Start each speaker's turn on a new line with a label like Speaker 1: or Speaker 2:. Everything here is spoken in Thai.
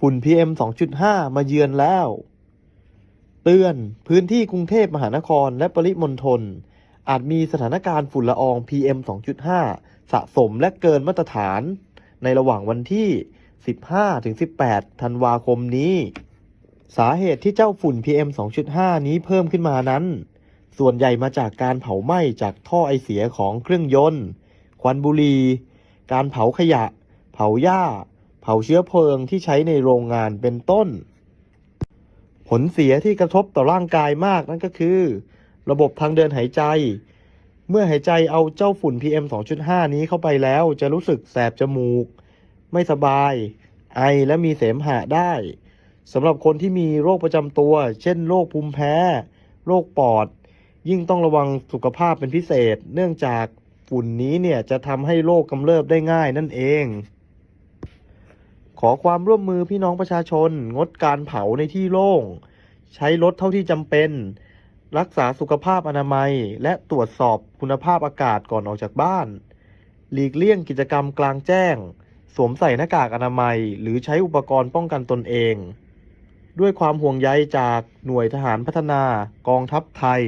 Speaker 1: ฝุ่น PM 2.5 มาเยือนแล้ว เตือนพื้นที่กรุงเทพมหานครและปริมณฑลอาจมีสถานการณ์ฝุ่นละออง PM 2.5 สะสมและเกินมาตรฐาน ในระหว่างวันที่ 15-18 ธันวาคมนี้ สาเหตุที่เจ้าฝุ่น PM 2.5 นี้เพิ่มขึ้นมานั้น ส่วนใหญ่มาจากการเผาไหม้จากท่อไอเสียของเครื่องยนต์ ควันบุหรี่ การเผาขยะ เผาหญ้า ผาเชื้อเพลิงที่ใช้ในโรงงานเป็นต้น ผลเสียที่กระทบต่อร่างกายมากนั่นก็คือ ระบบทางเดินหายใจ เมื่อหายใจเอาเจ้าฝุ่น PM 2.5 นี้เข้าไปแล้วจะรู้สึกแสบจมูก ไม่สบาย ไอและมีเสมหะได้สำหรับคนที่มีโรคประจำตัว เช่นโรคภูมิแพ้ โรคปอด ยิ่งต้องระวังสุขภาพเป็นพิเศษ เนื่องจากฝุ่นนี้เนี่ยจะทำให้โรคกำเริบได้ง่ายนั่นเอง ขอความร่วมมือพี่น้องประชาชน งดการเผาในที่โล่ง ใช้รถเท่าที่จำเป็น รักษาสุขภาพอนามัย และตรวจสอบคุณภาพอากาศก่อนออกจากบ้าน หลีกเลี่ยงกิจกรรมกลางแจ้ง สวมใส่หน้ากากอนามัย หรือใช้อุปกรณ์ป้องกันตนเอง ด้วยความห่วงใยจากหน่วยทหารพัฒนากองทัพไทย